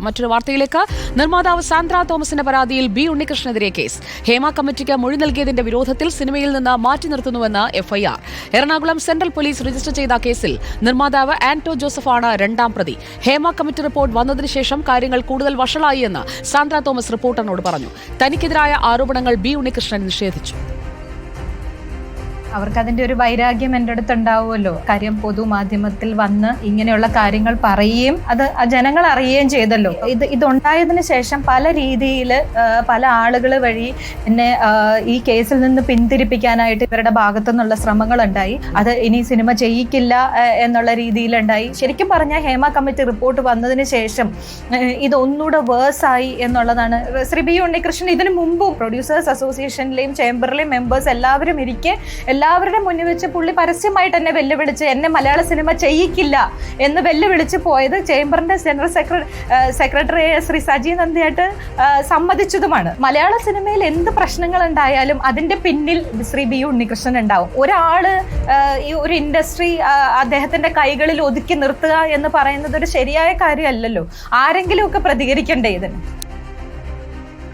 മറ്റൊരു വാർത്തയിലേക്ക്. നിർമ്മാതാവ് സാന്ദ്ര തോമസിന്റെ പരാതിയിൽ ബി ഉണ്ണികൃഷ്ണനെതിരെ കേസ്. ഹേമ കമ്മിറ്റിക്ക് മൊഴി നൽകിയതിന്റെ വിരോധത്തിൽ സിനിമയിൽ നിന്ന് മാറ്റി നിർത്തുന്നുവെന്ന് FIR. Ernakulam central police register ചെയ്ത കേസിൽ നിർമ്മാതാവ് ആന്റോ ജോസഫാണ് രണ്ടാം പ്രതി. ഹേമ കമ്മിറ്റി റിപ്പോർട്ട് വന്നതിന് ശേഷം കാര്യങ്ങൾ കൂടുതൽ വഷളായി എന്ന് സാന്ദ്ര തോമസ് റിപ്പോർട്ടറിനോട് പറഞ്ഞു. തനിക്കെതിരായ ആരോപണങ്ങൾ ബി ഉണ്ണികൃഷ്ണൻ നിഷേധിച്ചു. അവർക്ക് അതിന്റെ ഒരു വൈരാഗ്യം എന്റെ അടുത്ത് ഉണ്ടാവുമല്ലോ കാര്യം പൊതുമാധ്യമത്തിൽ വന്ന് ഇങ്ങനെയുള്ള കാര്യങ്ങൾ പറയുകയും അത് ജനങ്ങൾ അറിയുകയും ചെയ്തല്ലോ. ഇത് ഇതുണ്ടായതിനു ശേഷം പല രീതിയിൽ പല ആളുകൾ വഴി എന്നെ ഈ കേസിൽ നിന്ന് പിന്തിരിപ്പിക്കാനായിട്ട് ഇവരുടെ ഭാഗത്തു നിന്നുള്ള ശ്രമങ്ങൾ ഉണ്ടായി അത് ഇനി സിനിമ ചെയ്യിക്കില്ല എന്നുള്ള രീതിയിലുണ്ടായി. ശരിക്കും പറഞ്ഞാൽ ഹേമ കമ്മിറ്റി റിപ്പോർട്ട് വന്നതിന് ശേഷം ഇതൊന്നുകൂടെ വേഴ്സായി എന്നുള്ളതാണ്. ശ്രീ ബി ഉണ്ണികൃഷ്ണൻ ഇതിനു മുമ്പും പ്രൊഡ്യൂസേഴ്സ് അസോസിയേഷനിലെയും ചേംബറിലെയും മെമ്പേഴ്സ് എല്ലാവരും ഇരിക്കെ എല്ലാവരുടെ മുന്നിൽ വെച്ച് പുള്ളി പരസ്യമായിട്ട് എന്നെ വെല്ലുവിളിച്ച് എന്നെ മലയാള സിനിമ ചെയ്യിക്കില്ല എന്ന് വെല്ലുവിളിച്ച് പോയത് ചേംബറിന്റെ ജനറൽ സെക്രട്ടറി ശ്രീ സജി നന്ദിയായിട്ട് സമ്മതിച്ചതുമാണ്. മലയാള സിനിമയിൽ എന്ത് പ്രശ്നങ്ങൾ ഉണ്ടായാലും അതിന്റെ പിന്നിൽ ശ്രീ ബി ഉണ്ണികൃഷ്ണൻ ഉണ്ടാവും. ഒരാൾ ഈ ഒരു ഇൻഡസ്ട്രി അദ്ദേഹത്തിന്റെ കൈകളിൽ ഒതുക്കി നിർത്തുക എന്ന് പറയുന്നത് ഒരു ശരിയായ കാര്യമല്ലല്ലോ. ആരെങ്കിലുമൊക്കെ പ്രതികരിക്കണ്ടേ ഇതിന്?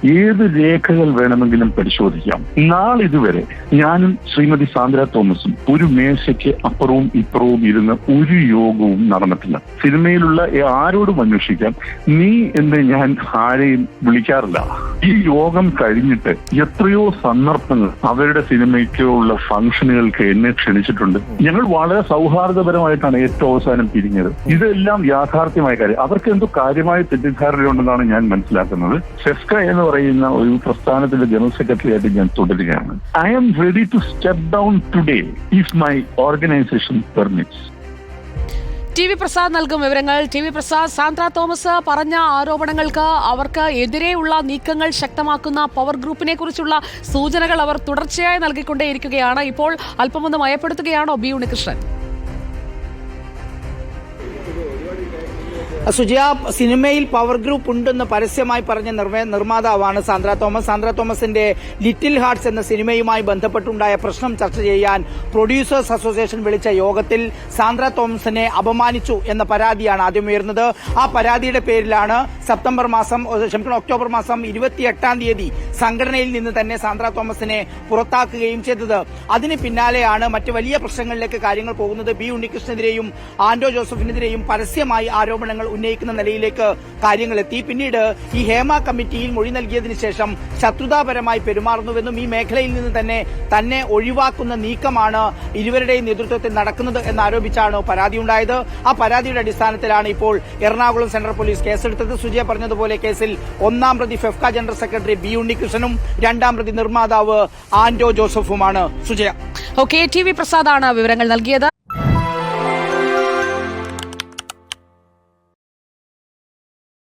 ഏത് രേഖകൾ വേണമെങ്കിലും പരിശോധിക്കാം. നാളിതുവരെ ഞാനും ശ്രീമതി സാന്ദ്ര തോമസും ഒരു മേശയ്ക്ക് അപ്പുറവും ഇപ്പുറവും ഇരുന്ന് ഒരു യോഗവും നടന്നിട്ടില്ല. സിനിമയിലുള്ള ആരോടും അന്വേഷിക്കാം നീ എന്ന് ഞാൻ ആരെയും വിളിക്കാറില്ല. ഈ യോഗം കഴിഞ്ഞിട്ട് എത്രയോ സന്ദർഭങ്ങൾ അവരുടെ സിനിമയ്ക്കോ ഉള്ള ഫംഗ്ഷനുകൾക്ക് എന്നെ ക്ഷണിച്ചിട്ടുണ്ട്. ഞങ്ങൾ വളരെ സൗഹാർദ്ദപരമായിട്ടാണ് ഏറ്റവും അവസാനം പിരിഞ്ഞത്. ഇതെല്ലാം യാഥാർത്ഥ്യമായ കാര്യം. അവർക്ക് എന്തോ കാര്യമായ തെറ്റിദ്ധാരണയുണ്ടെന്നാണ് ഞാൻ മനസ്സിലാക്കുന്നത്. സെസ്ക എന്ന് പറയുന്ന ഒരു പ്രസ്ഥാനത്തിന്റെ ജനറൽ സെക്രട്ടറി ആയിട്ട് ഞാൻ തുടരുകയാണ്. I am ready to step down today if my organisation permits T V Prasad നൽകും വിവരങ്ങൾ. ടി വി പ്രസാദ് സാന്ദ്ര തോമസ് പറഞ്ഞ ആരോപണങ്ങൾക്ക് അവർക്ക് എതിരെയുള്ള നീക്കങ്ങൾ ശക്തമാക്കുന്ന പവർ ഗ്രൂപ്പിനെ കുറിച്ചുള്ള സൂചനകൾ അവർ തുടർച്ചയായി നൽകിക്കൊണ്ടേയിരിക്കുകയാണ്. ഇപ്പോൾ അല്പമൊന്ന് മയപ്പെടുത്തുകയാണോ ബി ഉണ്ണികൃഷ്ണൻ? സുജയ സിനിമയിൽ പവർ ഗ്രൂപ്പ് ഉണ്ടെന്ന് പരസ്യമായി പറഞ്ഞ നിർമ്മ- നിർമ്മാതാവാണ് സാന്ദ്ര തോമസ്. സാന്ദ്ര തോമസിന്റെ ലിറ്റിൽ ഹാർട്സ് എന്ന സിനിമയുമായി ബന്ധപ്പെട്ടുണ്ടായ പ്രശ്നം ചർച്ച ചെയ്യാൻ പ്രൊഡ്യൂസേഴ്സ് അസോസിയേഷൻ വിളിച്ച യോഗത്തിൽ സാന്ദ്ര തോമസിനെ അപമാനിച്ചു എന്ന പരാതിയാണ് ആദ്യം ഉയർന്നത്. ആ പരാതിയുടെ പേരിലാണ് സെപ്റ്റംബർ മാസം ക്ഷമിക്കണം ഒക്ടോബർ മാസം ഇരുപത്തിയെട്ടാം തീയതി സംഘടനയിൽ നിന്ന് തന്നെ സാന്ദ്ര തോമസിനെ പുറത്താക്കുകയും ചെയ്തത്. അതിന് പിന്നാലെയാണ് മറ്റ് വലിയ പ്രശ്നങ്ങളിലേക്ക് കാര്യങ്ങൾ പോകുന്നത്. ബി ഉണ്ണികൃഷ്ണനെതിരെയും ആന്റോ ജോസഫിനെതിരെയും പരസ്യമായി ആരോപണങ്ങൾ ഉന്നയിക്കുന്ന നിലയിലേക്ക് കാര്യങ്ങൾ എത്തി. പിന്നീട് ഈ ഹേമ കമ്മിറ്റിയിൽ മൊഴി നൽകിയതിനു ശേഷം ശത്രുതാപരമായി പെരുമാറുന്നുവെന്നും ഈ മേഖലയിൽ നിന്ന് തന്നെ തന്നെ ഒഴിവാക്കുന്ന നീക്കമാണ് ഇരുവരുടെയും നേതൃത്വത്തിൽ നടക്കുന്നത് എന്നാരോപിച്ചാണ് പരാതിയുണ്ടായത്. ആ പരാതിയുടെ അടിസ്ഥാനത്തിലാണ് ഇപ്പോൾ എറണാകുളം സെൻട്രൽ പോലീസ് കേസെടുത്തത്. സുജയ പറഞ്ഞതുപോലെ കേസിൽ ഒന്നാം പ്രതി ഫെഫ്ക ജനറൽ സെക്രട്ടറി ബി ഉണ്ണികൃഷ്ണനും രണ്ടാം പ്രതി നിർമ്മാതാവ് ആന്റോ ജോസഫുമാണ് സുജയ. ഓക്കെ ടി വി പ്രസാദാണ് വിവരങ്ങൾ നൽകിയത്.